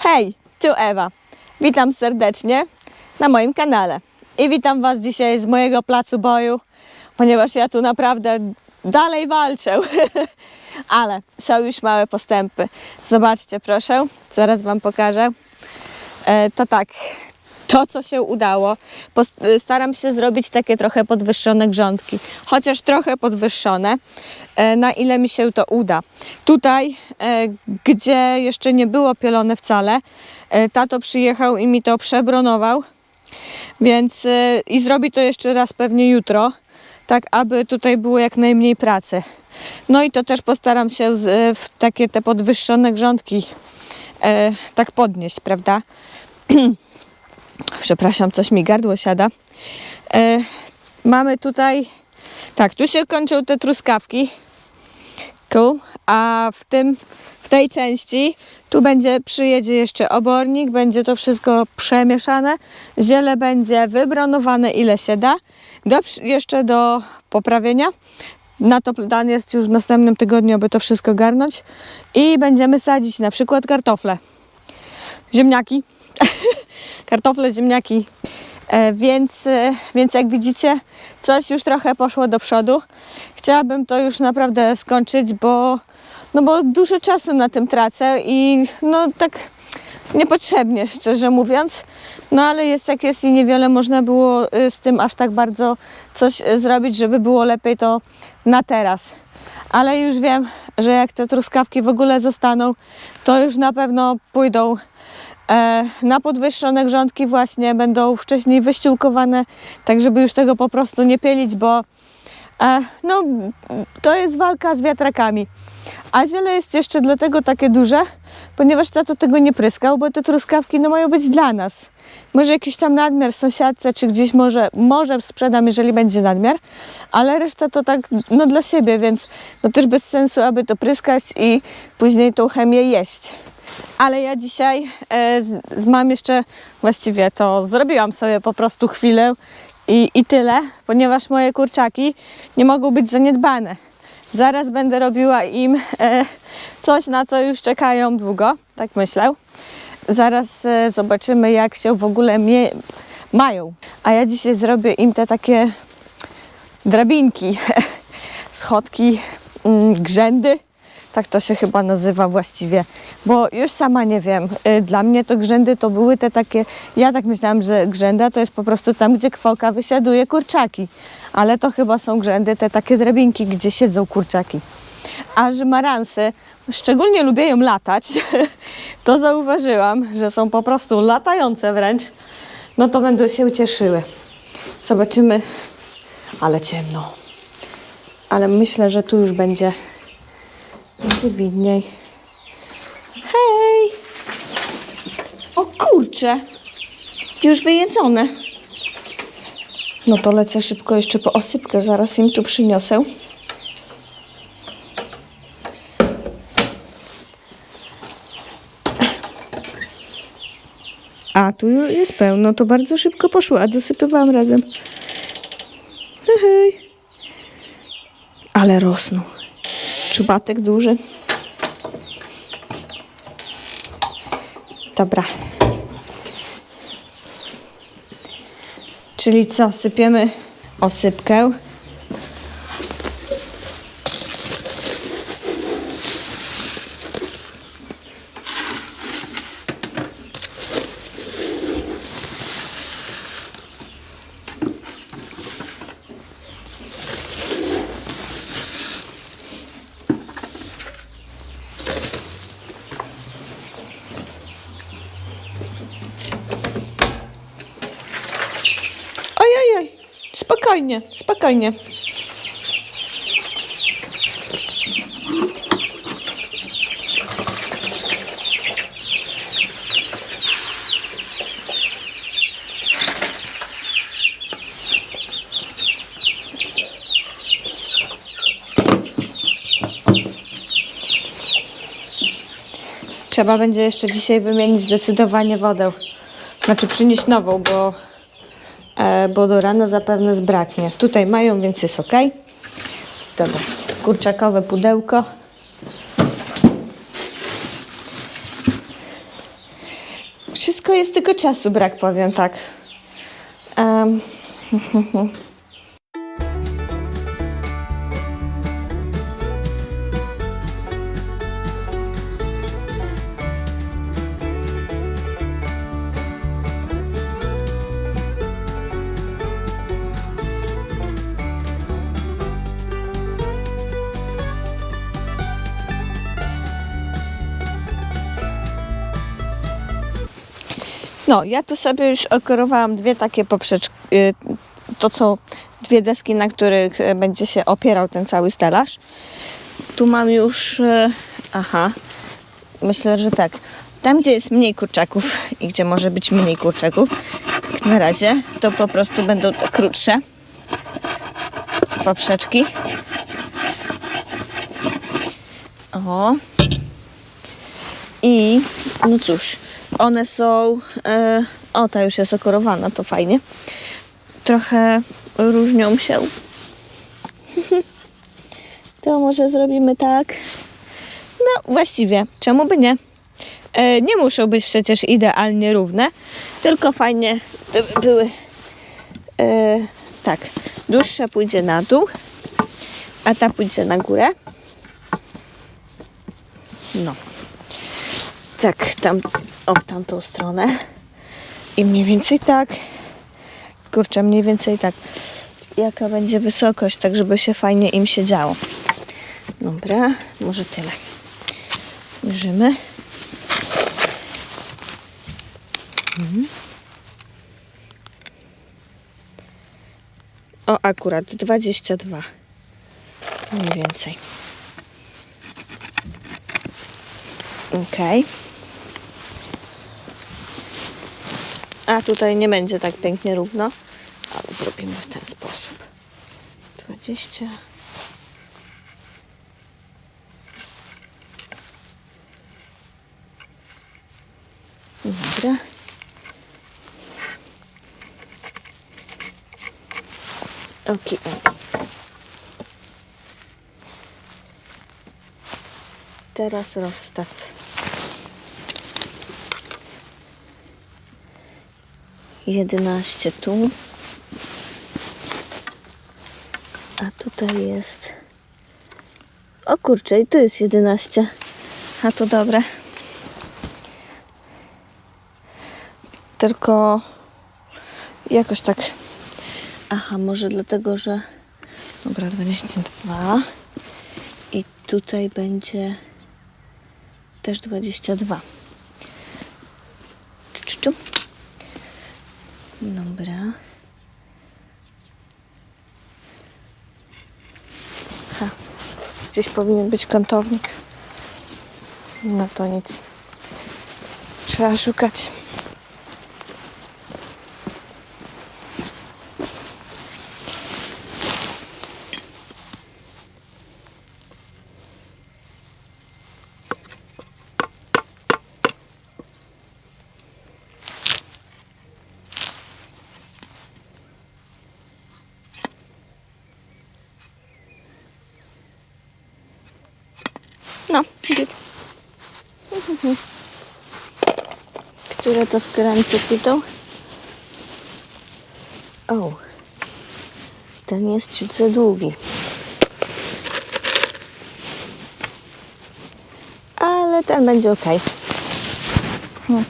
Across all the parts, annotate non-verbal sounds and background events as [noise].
Hej, tu Ewa. Witam serdecznie na moim kanale. I witam Was dzisiaj z mojego placu boju, ponieważ ja tu naprawdę dalej walczę. [laughs] Ale są już małe postępy. Zobaczcie, proszę, zaraz Wam pokażę. E, to tak, to co się udało, y, staram się zrobić takie trochę podwyższone grządki, chociaż trochę podwyższone, e, na ile mi się to uda. Tutaj, e, gdzie jeszcze nie było pielone wcale, e, tato przyjechał i mi to przebronował, więc i zrobi to jeszcze raz pewnie jutro, tak aby tutaj było jak najmniej pracy. No i to też postaram się w takie te podwyższone grządki tak podnieść, prawda? [clears throat] Przepraszam, coś mi gardło siada. E, mamy tutaj, tak, tu się kończą te truskawki. A w tym, w tej części, tu będzie, przyjedzie jeszcze obornik, będzie to wszystko przemieszane. Ziele będzie wybronowane ile się da. Do, jeszcze do poprawienia. Na to plan jest już w następnym tygodniu, aby to wszystko garnąć. I będziemy sadzić na przykład kartofle, ziemniaki [laughs] kartofle, ziemniaki. E, więc, e, więc jak widzicie, coś już trochę poszło do przodu. Chciałabym to już naprawdę skończyć, bo, no bo dużo czasu na tym tracę i no tak niepotrzebnie, szczerze mówiąc. No ale jest jak jest i niewiele można było y, z tym aż tak bardzo coś y, zrobić, żeby było lepiej to na teraz. Ale już wiem, że jak te truskawki w ogóle zostaną, to już na pewno pójdą e, na podwyższone grządki właśnie będą wcześniej wyściółkowane, tak żeby już tego po prostu nie pielić, bo no, to jest walka z wiatrakami. A ziele jest jeszcze dlatego takie duże, ponieważ tato tego nie pryskał, bo te truskawki no, mają być dla nas. Może jakiś tam nadmiar sąsiadce, czy gdzieś może, może sprzedam, jeżeli będzie nadmiar, ale reszta to tak no, dla siebie, więc no, też bez sensu, aby to pryskać i później tą chemię jeść. Ale ja dzisiaj e, z, mam jeszcze, właściwie to zrobiłam sobie po prostu chwilę i, i tyle, ponieważ moje kurczaki nie mogą być zaniedbane. Zaraz będę robiła im e, coś, na co już czekają długo, tak myślę. Zaraz e, zobaczymy, jak się w ogóle mie- mają. A ja dzisiaj zrobię im te takie drabinki, [laughs] schodki, mm, grzędy. Tak to się chyba nazywa właściwie, bo już sama nie wiem. Y, Dla mnie to grzędy to były te takie, ja tak myślałam, że grzęda to jest po prostu tam, gdzie kwoka wysiaduje kurczaki, ale to chyba są grzędy, te takie drabinki, gdzie siedzą kurczaki. A że maransy, szczególnie lubię ją latać, [laughs] to zauważyłam, że są po prostu latające wręcz, no to będą się cieszyły. Zobaczymy, ale ciemno. Ale myślę, że tu już będzie będzie widniej. Hej! O kurcze! Już wyjedzone. No to lecę szybko jeszcze po osypkę, zaraz im tu przyniosę. A, tu jest pełno, to bardzo szybko poszło, a dosypywałam razem. Hej, hej. Ale rosną. Czubatek duży. Dobra. Czyli co, sypiemy osypkę. Ojej, spokojnie, spokojnie. Trzeba będzie jeszcze dzisiaj wymienić zdecydowanie wodę. Znaczy przynieść nową, bo bo do rana zapewne zbraknie. Tutaj mają, więc jest ok. Dobra, kurczakowe pudełko. Wszystko jest tylko czasu brak, powiem tak. Em, [laughs] No, ja tu sobie już okorowałam dwie takie poprzeczki, y, to co, dwie deski, na których y, będzie się opierał ten cały stelaż. Tu mam już, y, aha, myślę, że tak, tam gdzie jest mniej kurczaków i gdzie może być mniej kurczaków, na razie, to po prostu będą te krótsze poprzeczki. O. I no cóż, one są. E, o, ta już jest okorowana, to fajnie. Trochę różnią się. [laughs] To może zrobimy tak. No, właściwie, czemu by nie? E, nie muszą być przecież idealnie równe, tylko fajnie gdyby były. E, tak, dłuższa pójdzie na dół, a ta pójdzie na górę. No tak tam, o tamtą stronę. I mniej więcej tak. Kurczę, mniej więcej tak. Jaka będzie wysokość, tak żeby się fajnie im siedziało dobra, może tyle. Zmierzymy. Mhm. o akurat 22 mniej więcej. Okej A tutaj nie będzie tak pięknie równo, ale zrobimy w ten sposób. 20. Dobra. Oki. Teraz rozstaw. Jedenaście tu. A tutaj jest. O kurczę, i tu jest 11. A to dobre. Tylko jakoś tak. Aha, może dlatego, że. Dobra, 22. I tutaj będzie też 22. Dobra. Ha. Gdzieś powinien być kątownik. No to nic. Trzeba szukać. No, git. Które to wkręty idą? O, ten jest ciut długi. Ale ten będzie ok. Hmm.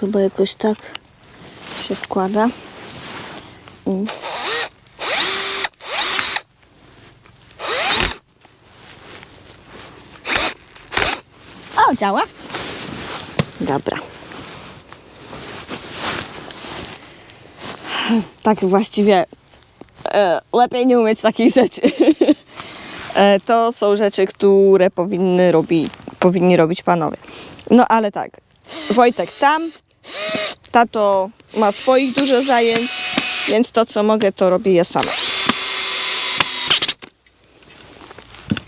Chyba jakoś tak się wkłada. Mm. O, działa. Dobra. Tak właściwie e, lepiej nie umieć takich rzeczy. [laughs] e, to są rzeczy, które powinny robi, powinni robić panowie. No ale tak, Wojtek tam, tato ma swoich dużo zajęć, więc to co mogę to robię ja sama.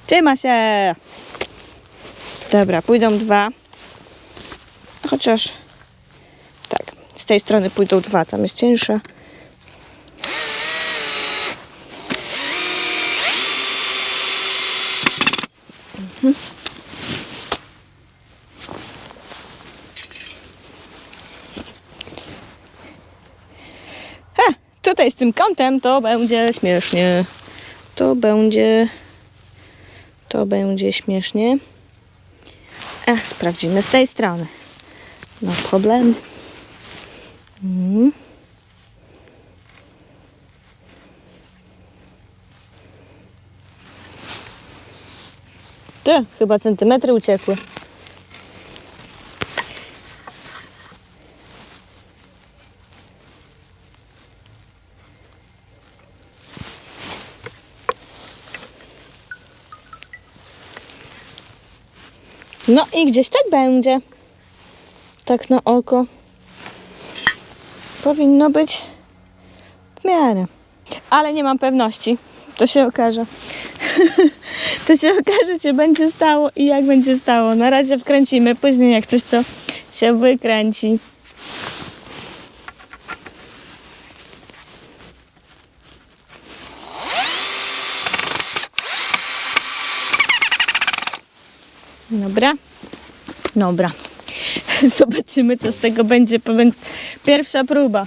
Trzyma się! Dobra, pójdą dwa. Chociaż tak, z tej strony pójdą dwa, tam jest cięższa. Mhm. Ha, tutaj z tym kątem to będzie śmiesznie. To będzie. To będzie śmiesznie. A, sprawdzimy z tej strony. No problem. Mhm. Ty, chyba centymetry uciekły. No i gdzieś tak będzie. Tak na oko. Powinno być w miarę. Ale nie mam pewności. To się okaże. [laughs] to się okaże, czy będzie stało i jak będzie stało. Na razie wkręcimy, później jak coś to się wykręci. Dobra. Dobra. [laughs] Zobaczymy, co z tego będzie. Pierwsza próba.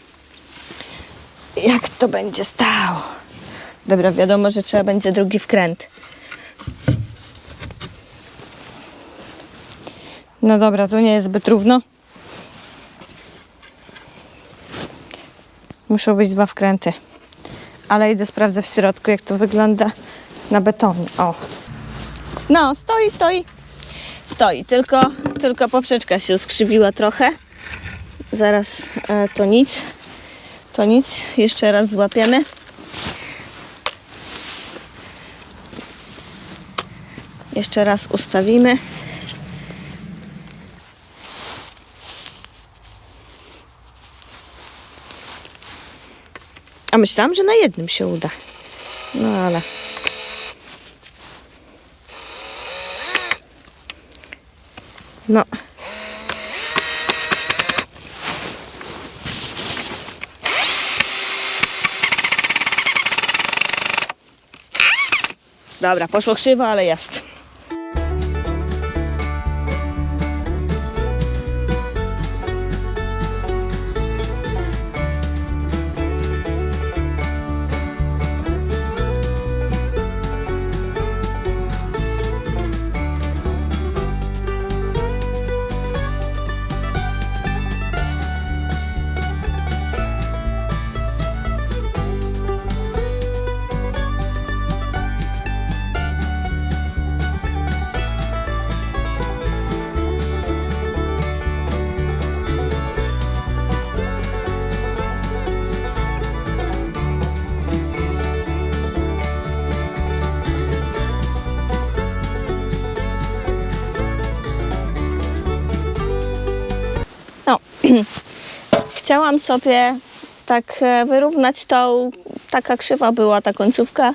Jak to będzie stało? Dobra, wiadomo, że trzeba będzie drugi wkręt. No dobra, tu nie jest zbyt równo. Muszą być dwa wkręty. Ale idę sprawdzę w środku, jak to wygląda na betonie. O. No, stoi, stoi. Stoi, tylko, tylko poprzeczka się skrzywiła trochę. Zaraz e, to nic. To nic. Jeszcze raz złapiemy. Jeszcze raz ustawimy. A myślałam, że na jednym się uda. No ale. No. Dobra, poszło krzywo, ale jest. [clears throat] chciałam sobie tak e, wyrównać tą, taka krzywa była ta końcówka,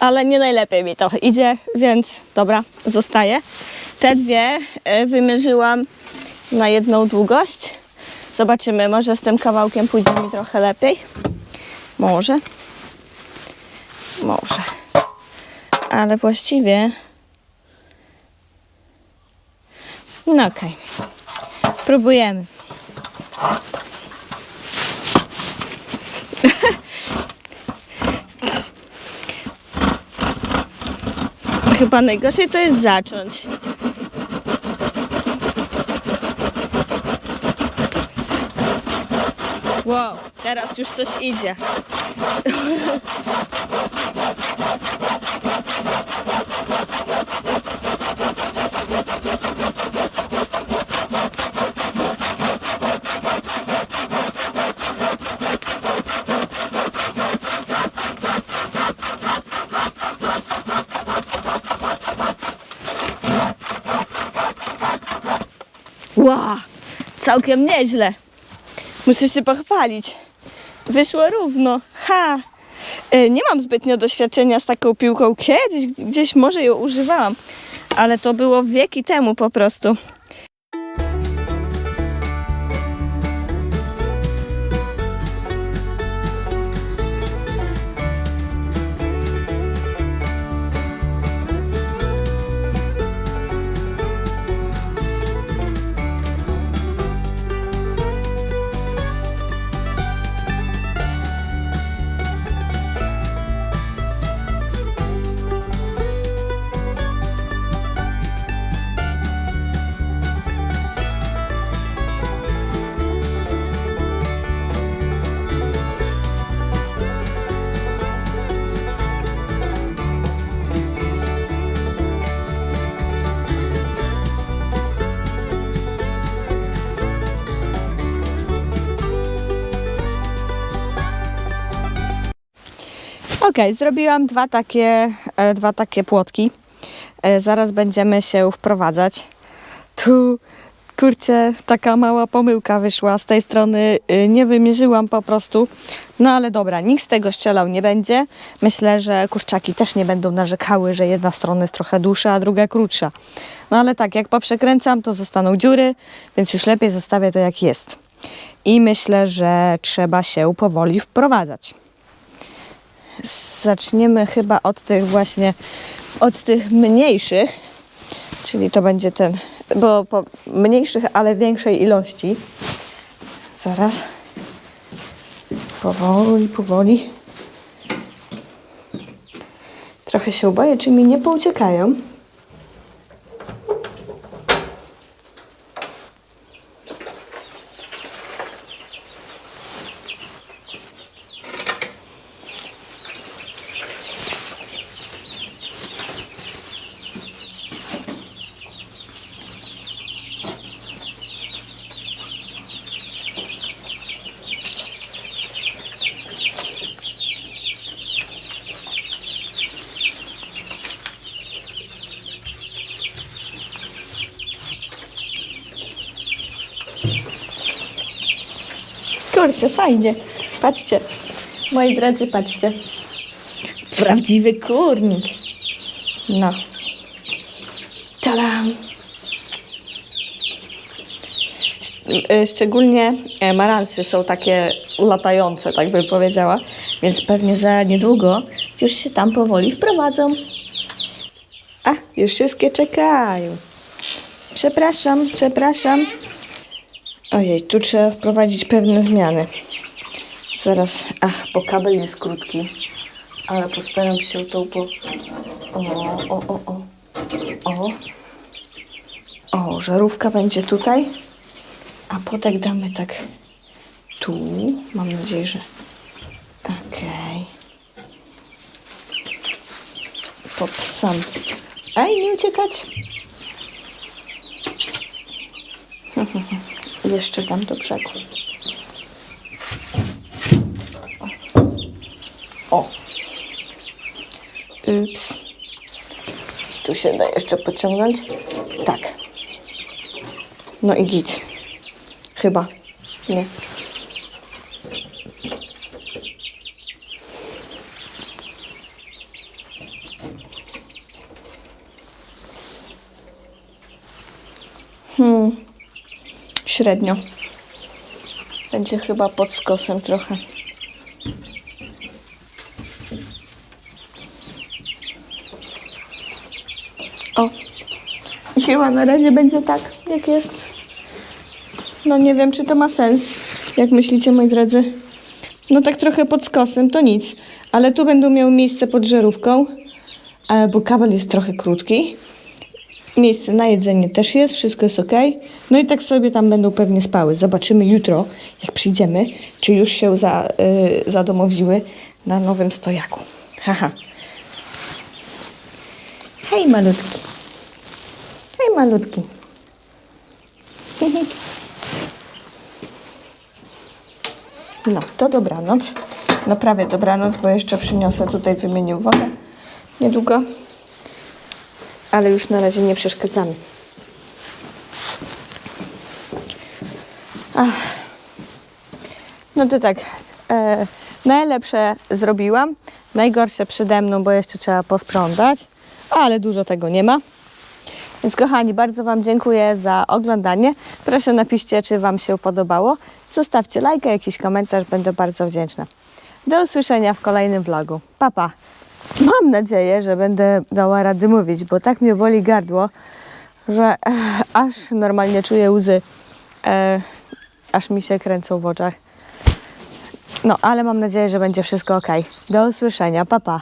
ale nie najlepiej mi to idzie, więc dobra, zostaje. Te dwie e, wymierzyłam na jedną długość. Zobaczymy, może z tym kawałkiem pójdzie mi trochę lepiej. Może. Może. Ale właściwie... No okej. Próbujemy. [laughs] Chyba najgorzej to jest zacząć. Wow, teraz już coś idzie. [laughs] Wow, całkiem nieźle. Muszę się pochwalić. Wyszło równo. Ha! E, Nie mam zbytnio doświadczenia z taką piłką. Kiedyś gdzieś może ją używałam, ale to było wieki temu po prostu. Okej, zrobiłam dwa takie, e, dwa takie płotki. E, zaraz będziemy się wprowadzać. Tu, kurczę, taka mała pomyłka wyszła z tej strony. y, nie wymierzyłam po prostu. No ale dobra, nikt z tego strzelał nie będzie. Myślę, że kurczaki też nie będą narzekały, że jedna strona jest trochę dłuższa, a druga krótsza. No ale tak, jak poprzekręcam, to zostaną dziury, więc już lepiej zostawię to jak jest. I myślę, że trzeba się powoli wprowadzać zaczniemy chyba od tych właśnie, od tych mniejszych, czyli to będzie ten, bo po mniejszych, ale większej ilości. Zaraz. Powoli, powoli. Trochę się boję, czy mi nie pouciekają. Kurczę, fajnie. Patrzcie. Moi drodzy, patrzcie. Prawdziwy kurnik. No. Tadam! E, Szczególnie e, maransy są takie latające, tak bym powiedziała, więc pewnie za niedługo już się tam powoli wprowadzą. A, już wszystkie czekają. Przepraszam, przepraszam. Ojej, tu trzeba wprowadzić pewne zmiany. Zaraz, ach, bo kabel jest krótki, ale postaram się to po... O, o, o, o. O. O, żarówka będzie tutaj, a potek damy tak tu. Mam nadzieję, że... Okej. Pod sam... Ej, nie uciekać! Jeszcze dam do brzegu. O. Ups. Tu się da jeszcze pociągnąć. Tak. No i git. Chyba. Nie. Hmm. Średnio. Będzie chyba pod skosem trochę. O. I chyba na razie będzie tak, jak jest. No nie wiem, czy to ma sens. Jak myślicie, moi drodzy? No tak trochę pod skosem, to nic. Ale tu będą miały miejsce pod żarówką, e, bo kabel jest trochę krótki. Miejsce na jedzenie też jest, wszystko jest ok. No i tak sobie tam będą pewnie spały. Zobaczymy jutro, jak przyjdziemy, czy już się za, y, zadomowiły na nowym stojaku. Haha. Hej malutki. Hej malutki. [laughs] No, to dobranoc. No prawie dobranoc, bo jeszcze przyniosę tutaj wymienił wodę niedługo. Ale już na razie nie przeszkadzamy. No to tak, e, najlepsze zrobiłam. Najgorsze przede mną, bo jeszcze trzeba posprzątać, ale dużo tego nie ma. Więc kochani, bardzo Wam dziękuję za oglądanie. Proszę napiszcie, czy Wam się podobało. Zostawcie lajka, jakiś komentarz, będę bardzo wdzięczna. Do usłyszenia w kolejnym vlogu. Papa. Mam nadzieję, że będę dała rady mówić, bo tak mnie boli gardło, że e, aż normalnie czuję łzy. E, aż mi się kręcą w oczach. No, ale mam nadzieję, że będzie wszystko ok. Do usłyszenia. Pa, pa.